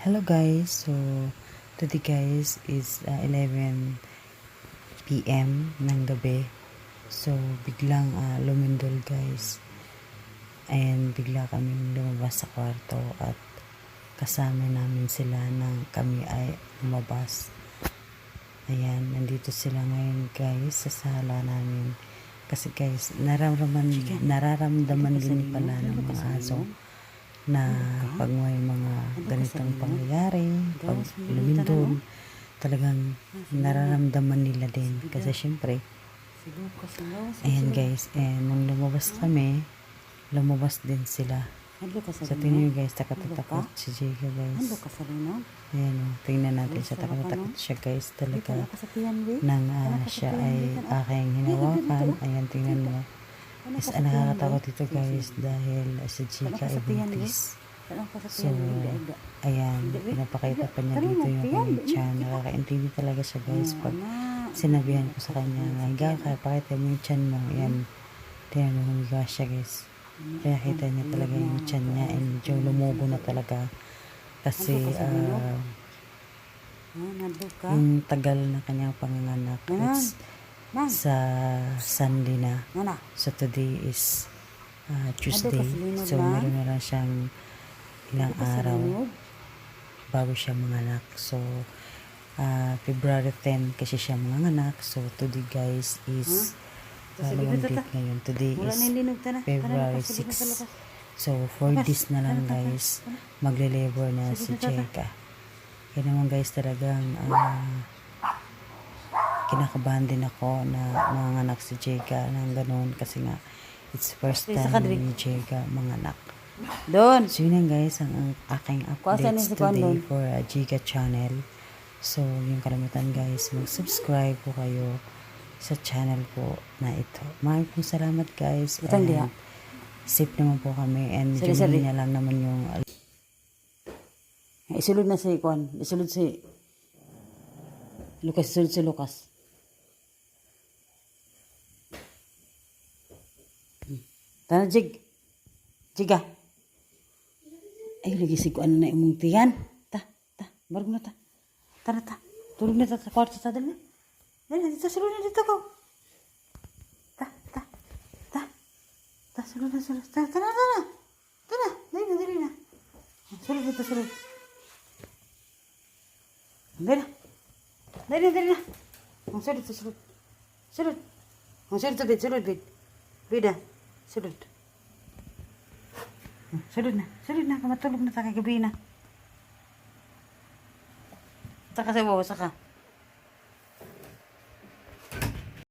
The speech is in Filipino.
Hello guys, so today guys is uh, 11 p.m. ng gabi. So biglang uh, lumindol guys. And bigla kaming lumabas sa kwarto at kasama namin sila nang kami ay lumabas. Ayan, nandito sila ngayon guys sa sala namin. Kasi guys, nararamdaman, nararamdaman din pala ng mga aso na pag may mga ganitong pangyayari, pag lumindol, talagang nararamdaman nila din. Kasi syempre, ayan guys, eh, nung lumabas kami, lumabas din sila. Sa tingin nyo guys, takot-takot si Jiga guys. Ayan o, tingnan natin siya, takot-takot siya guys talaga. Nang ah, siya ay aking hinawakan, ayan tingnan mo. Is ah, nakakatakot ito guys dahil si Chika ay buntis. So, ayan, pinapakita pa niya dito yung kanyang chan. Nakakaintindi talaga siya guys pag sinabihan ko sa kanya, higa ka, pakita mo yung chan mo. Ayan, tingnan mo, humiga siya guys. Kaya kita niya talaga yung chan niya and medyo lumubo na talaga. Kasi, ah, yung tagal na kanyang panganganak, it's sa Sunday na. So today is uh, Tuesday. So meron na lang siyang ilang araw. bago siya manganak. So uh, February 10 kasi siya manganak. So today guys is dalawang date ngayon. Today is February 6. So 4 days na lang guys. Magle-labor na si Jeka. Kaya naman guys talagang uh, kinakabahan din ako na manganak si Jega ng ganun. Kasi nga it's first time ni Jega manganak. Doon. So yun lang guys ang, ang aking updates today for uh, Jega channel. So yung kalamitan guys mag-subscribe po kayo sa channel po na ito. Maraming pong salamat guys. Butang diha. And safe naman po kami and medyo Sali-sali. mahina lang naman yung Isulod na si Kwan. Isulod si Lucas. Isulod si Lucas. Hmm. Tana, Jig. Jiga. Ay, lagi si Kwan na imong tiyan. Ta, ta. Barog na ta. Tara, ta. Tulog na ta sa kwarto ta. Dali na. Dali na. Dito, sulod na dito ko. Ta, ta. Ta. Ta, sulod na, sulod. Ta, tara, tara. Tara. Dali na, dali na. Sulod dito, sulod. Dali na. Dali na, dali na. Ang sulod, sulod. Sulod. Ang sulod, sulod, sulod, bid. Bida. Sulod. Hmm, Sulod na. Sulod na. Kamatulog na ta kagabi na. Saka sa bawa, saka.